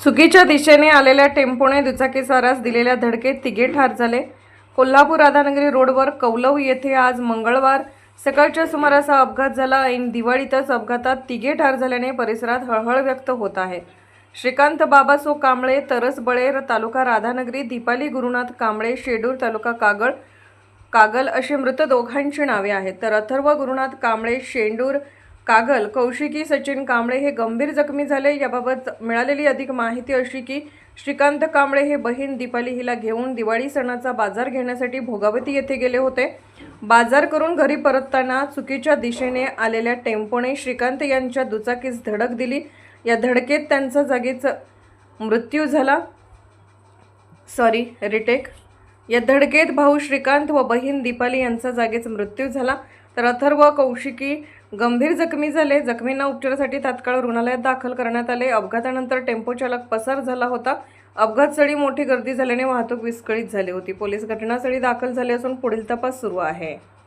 चुकीच्या दिशेने आलेल्या टेम्पोने दुचाकीस्वारास दिलेल्या धडकेत तिघे ठार झाले. कोल्हापूर राधानगरी रोडवर कौलव येथे आज मंगळवार सकाळच्या सुमारास हा अपघात झाला. ऐन दिवाळीतच अपघातात तिघे ठार झाल्याने परिसरात हळहळ व्यक्त होत आहे. श्रीकांत बाबासो कांबळे तरस बळेर तालुका राधानगरी दीपाली गुरुनाथ कांबळे शेडूर तालुका कागळ कागल असे मृत दोघांची नावे आहेत. तर अथर्व गुरुनाथ कांबळे शेंडूर कागल कौशिकी सचिन कांबळे हे गंभीर जखमी झाले. याबाबत मिळालेली अधिक माहिती अशी की श्रीकांत कांबळे हे बहीण दीपाली हिला घेऊन दिवाळी सणाचा बाजार घेण्यासाठी भोगावती येथे गेले होते. बाजार करून घरी परतताना चुकीच्या दिशेने आलेल्या टेम्पोने श्रीकांत यांच्या दुचाकीस धडक दिली. या धडकेत त्यांचा जागीच मृत्यू झाला. Sorry retake. या धडकेत भाऊ श्रीकांत व बहीण दीपाली यांचा जागीच मृत्यू झाला. तर अथर्व कौशिकी गंभीर जखमी झाले. जखमींना उपचारासाठी तात्काळ रुग्णालयात दाखल करण्यात आले. अपघातानंतर टेम्पो चालक पसार झाला होता. अपघातस्थळी मोठी गर्दी झाल्याने वाहतूक विस्कळीत झाली होती. पोलीस घटनास्थळी दाखल झाले असून पुढील तपास सुरू आहे.